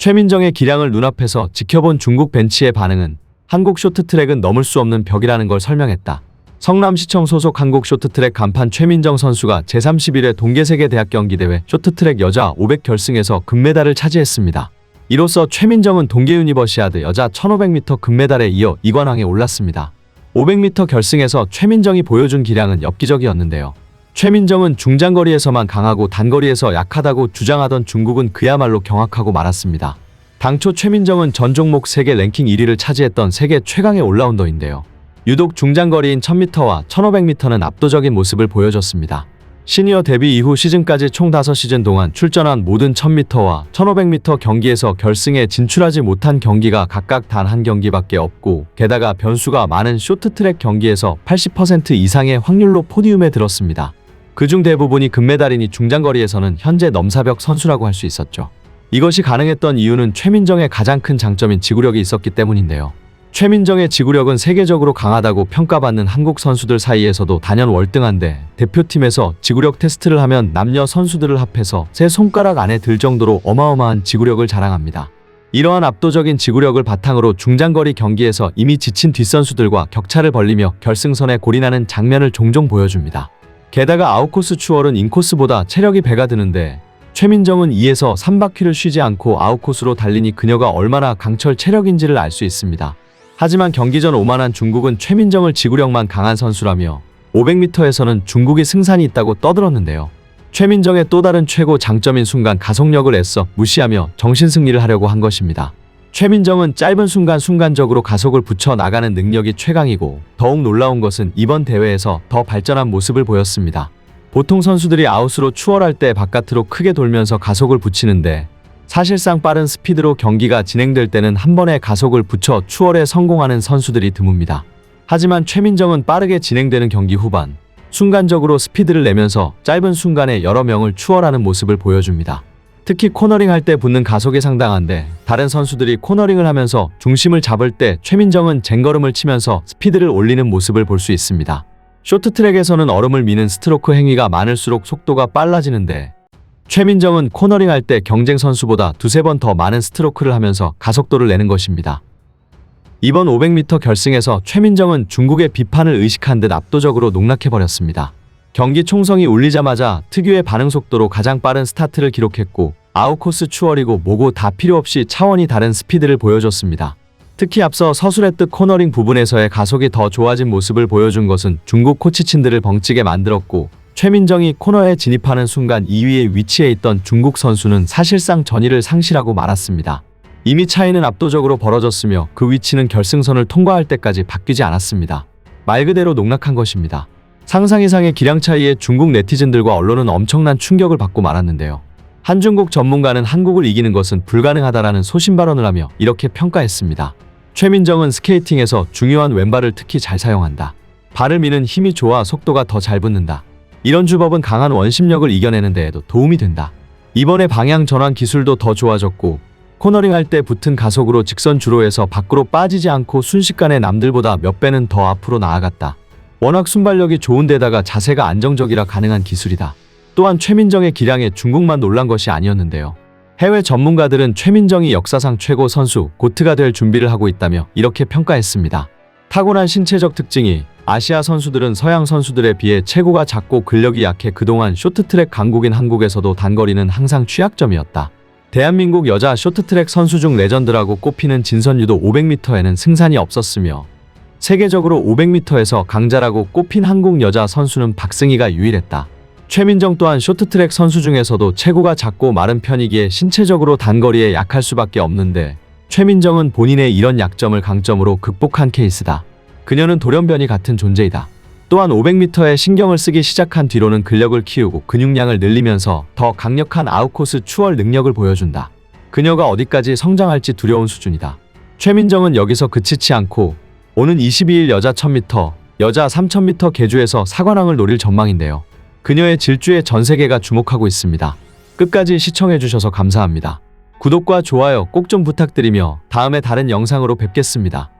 최민정의 기량을 눈앞에서 지켜본 중국 벤치의 반응은 한국 쇼트트랙은 넘을 수 없는 벽이라는 걸 설명했다. 성남시청 소속 한국 쇼트트랙 간판 최민정 선수가 제31회 동계세계대학 경기대회 쇼트트랙 여자 500 결승에서 금메달을 차지했습니다. 이로써 최민정은 동계 유니버시아드 여자 1500m 금메달에 이어 2관왕에 올랐습니다. 500m 결승에서 최민정이 보여준 기량은 엽기적이었는데요. 최민정은 중장거리에서만 강하고 단거리에서 약하다고 주장하던 중국은 그야말로 경악하고 말았습니다. 당초 최민정은 전 종목 세계 랭킹 1위를 차지했던 세계 최강의 올라운더인데요. 유독 중장거리인 1000m와 1500m는 압도적인 모습을 보여줬습니다. 시니어 데뷔 이후 시즌까지 총 5시즌 동안 출전한 모든 1000m와 1500m 경기에서 결승에 진출하지 못한 경기가 각각 단 한 경기밖에 없고 게다가 변수가 많은 쇼트트랙 경기에서 80% 이상의 확률로 포디움에 들었습니다. 그중 대부분이 금메달이니 중장거리에서는 현재 넘사벽 선수라고 할 수 있었죠. 이것이 가능했던 이유는 최민정의 가장 큰 장점인 지구력이 있었기 때문인데요. 최민정의 지구력은 세계적으로 강하다고 평가받는 한국 선수들 사이에서도 단연 월등한데 대표팀에서 지구력 테스트를 하면 남녀 선수들을 합해서 세 손가락 안에 들 정도로 어마어마한 지구력을 자랑합니다. 이러한 압도적인 지구력을 바탕으로 중장거리 경기에서 이미 지친 뒷선수들과 격차를 벌리며 결승선에 골인하는 장면을 종종 보여줍니다. 게다가 아웃코스 추월은 인코스보다 체력이 배가 드는데 최민정은 2에서 3바퀴를 쉬지 않고 아웃코스로 달리니 그녀가 얼마나 강철 체력인지를 알 수 있습니다. 하지만 경기 전 오만한 중국은 최민정을 지구력만 강한 선수라며 500m에서는 중국이 승산이 있다고 떠들었는데요. 최민정의 또 다른 최고 장점인 순간 가속력을 애써 무시하며 정신 승리를 하려고 한 것입니다. 최민정은 짧은 순간 순간적으로 가속을 붙여 나가는 능력이 최강이고 더욱 놀라운 것은 이번 대회에서 더 발전한 모습을 보였습니다. 보통 선수들이 아웃으로 추월할 때 바깥으로 크게 돌면서 가속을 붙이는데 사실상 빠른 스피드로 경기가 진행될 때는 한 번에 가속을 붙여 추월에 성공하는 선수들이 드뭅니다. 하지만 최민정은 빠르게 진행되는 경기 후반 순간적으로 스피드를 내면서 짧은 순간에 여러 명을 추월하는 모습을 보여줍니다. 특히 코너링 할 때 붙는 가속이 상당한데 다른 선수들이 코너링을 하면서 중심을 잡을 때 최민정은 쟁걸음을 치면서 스피드를 올리는 모습을 볼 수 있습니다. 쇼트트랙에서는 얼음을 미는 스트로크 행위가 많을수록 속도가 빨라지는데 최민정은 코너링 할 때 경쟁 선수보다 두세 번 더 많은 스트로크를 하면서 가속도를 내는 것입니다. 이번 500m 결승에서 최민정은 중국의 비판을 의식한 듯 압도적으로 농락해버렸습니다. 경기 총성이 울리자마자 특유의 반응 속도로 가장 빠른 스타트를 기록했고 아웃코스 추월이고 뭐고 다 필요 없이 차원이 다른 스피드를 보여줬습니다. 특히 앞서 서술했듯 코너링 부분에서의 가속이 더 좋아진 모습을 보여준 것은 중국 코치친들을 벙찌게 만들었고 최민정이 코너에 진입하는 순간 2위에 위치해 있던 중국 선수는 사실상 전의를 상실하고 말았습니다. 이미 차이는 압도적으로 벌어졌으며 그 위치는 결승선을 통과할 때까지 바뀌지 않았습니다. 말 그대로 농락한 것입니다. 상상 이상의 기량 차이에 중국 네티즌들과 언론은 엄청난 충격을 받고 말았는데요. 한중국 전문가는 한국을 이기는 것은 불가능하다라는 소신 발언을 하며 이렇게 평가했습니다. 최민정은 스케이팅에서 중요한 왼발을 특히 잘 사용한다. 발을 미는 힘이 좋아 속도가 더 잘 붙는다. 이런 주법은 강한 원심력을 이겨내는 데에도 도움이 된다. 이번에 방향 전환 기술도 더 좋아졌고 코너링 할 때 붙은 가속으로 직선 주로에서 밖으로 빠지지 않고 순식간에 남들보다 몇 배는 더 앞으로 나아갔다. 워낙 순발력이 좋은 데다가 자세가 안정적이라 가능한 기술이다. 또한 최민정의 기량에 중국만 놀란 것이 아니었는데요. 해외 전문가들은 최민정이 역사상 최고 선수 고트가 될 준비를 하고 있다며 이렇게 평가했습니다. 타고난 신체적 특징이 아시아 선수들은 서양 선수들에 비해 체구가 작고 근력이 약해 그동안 쇼트트랙 강국인 한국에서도 단거리는 항상 취약점이었다. 대한민국 여자 쇼트트랙 선수 중 레전드라고 꼽히는 진선유도 500m에는 승산이 없었으며 세계적으로 500m에서 강자라고 꼽힌 한국 여자 선수는 박승희가 유일했다. 최민정 또한 쇼트트랙 선수 중에서도 체구가 작고 마른 편이기에 신체적으로 단거리에 약할 수밖에 없는데 최민정은 본인의 이런 약점을 강점으로 극복한 케이스다. 그녀는 돌연변이 같은 존재이다. 또한 500m에 신경을 쓰기 시작한 뒤로는 근력을 키우고 근육량을 늘리면서 더 강력한 아웃코스 추월 능력을 보여준다. 그녀가 어디까지 성장할지 두려운 수준이다. 최민정은 여기서 그치지 않고 오는 22일 여자 1000m, 여자 3000m 계주에서 사관왕을 노릴 전망인데요. 그녀의 질주에 전 세계가 주목하고 있습니다. 끝까지 시청해주셔서 감사합니다. 구독과 좋아요 꼭 좀 부탁드리며 다음에 다른 영상으로 뵙겠습니다.